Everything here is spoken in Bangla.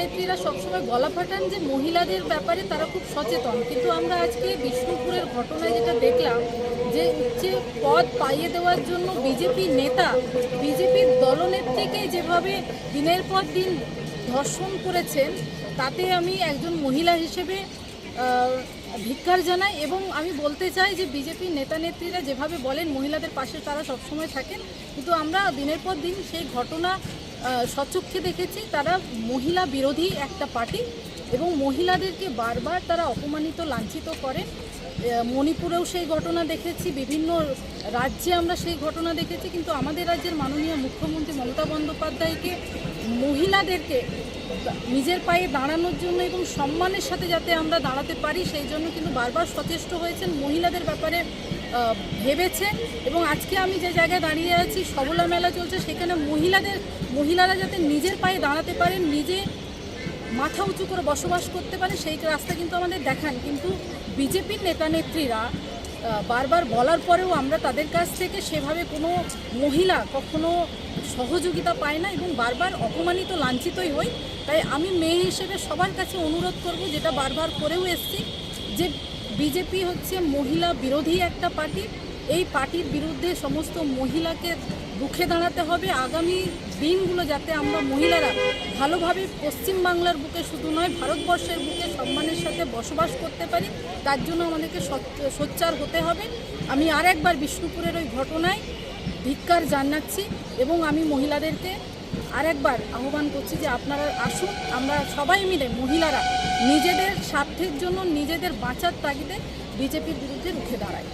নেত্রীরা সবসময় গলা ফাটান যে মহিলাদের ব্যাপারে তারা খুব সচেতন। কিন্তু আমরা আজকে বিষ্ণুপুরের ঘটনায় যেটা দেখলাম যে উচ্চে পদ পাইয়ে দেওয়ার জন্য বিজেপি নেতা বিজেপির দলনেত্রীকে যেভাবে দিনের পর দিন ধর্ষণ করেছেন, তাতে আমি একজন মহিলা হিসেবে ধিক্কার জানাই এবং আমি বলতে চাই যে বিজেপি নেতা নেত্রীরা যেভাবে বলেন মহিলাদের পাশে তারা সবসময় থাকেন। কিন্তু আমরা দিনের পর দিন সেই ঘটনা স্বচক্ষে দেখেছি, তারা মহিলা বিরোধী একটা পার্টি এবং মহিলাদেরকে বারবার তারা অপমানিত, লাঞ্ছিত করে। মণিপুরেও সেই ঘটনা দেখেছি, বিভিন্ন রাজ্যে আমরা সেই ঘটনা দেখেছি, কিন্তু আমাদের রাজ্যের মাননীয় মুখ্যমন্ত্রী মমতা বন্দ্যোপাধ্যায়কে মহিলাদেরকে নিজের পায়ে দাঁড়ানোর জন্য এবং সম্মানের সাথে যাতে আমরা দাঁড়াতে পারি, সেই জন্য কিন্তু বারবার সচেষ্ট হয়েছেন মহিলাদের ব্যাপারে ভেবেছেন এবং আজকে আমি যে জায়গায় দাঁড়িয়ে আছি, সবলা মেলা চলছে, সেখানে মহিলাদের, মহিলারা যাতে নিজের পায়ে দাঁড়াতে পারেন নিজে মাথা উঁচু করে বসবাস করতে পারে, সেই রাস্তা কিন্তু আমাদের দেখান। কিন্তু বিজেপির নেতা নেত্রীরা বারবার বলার পরেও আমরা তাদের কাছ থেকে সেভাবে কোনো মহিলা কখনো সহযোগিতা পায় না এবং বারবার অপমানিত, লাঞ্ছিতই হই। তাই আমি মেয়ে হিসেবে সবার কাছে অনুরোধ করব, যেটা বারবার করেও এসছি, যে বিজেপি হচ্ছে মহিলা বিরোধী একটা পার্টি। এই পার্টির বিরুদ্ধে সমস্ত মহিলাকে রুখে দাঁড়াতে হবে। আগামী দিনগুলো যাতে আমরা মহিলারা ভালোভাবে পশ্চিমবাংলার বুকে শুধু নয়, ভারতবর্ষের বুকে সম্মানের সাথে বসবাস করতে পারি, তার জন্য আমাদেরকে সোচ্চার হতে হবে। আমি আর একবার বিষ্ণুপুরের ওই ঘটনায় ধিক্কার জানাচ্ছি এবং আমি মহিলাদেরকে আরেকবার আহ্বান করছি যে আপনারা আসুন, আমরা সবাই মিলে মহিলারা নিজেদের স্বার্থের জন্য নিজেদের বাঁচার তাগিদে বিজেপির বিরুদ্ধে রুখে দাঁড়াই।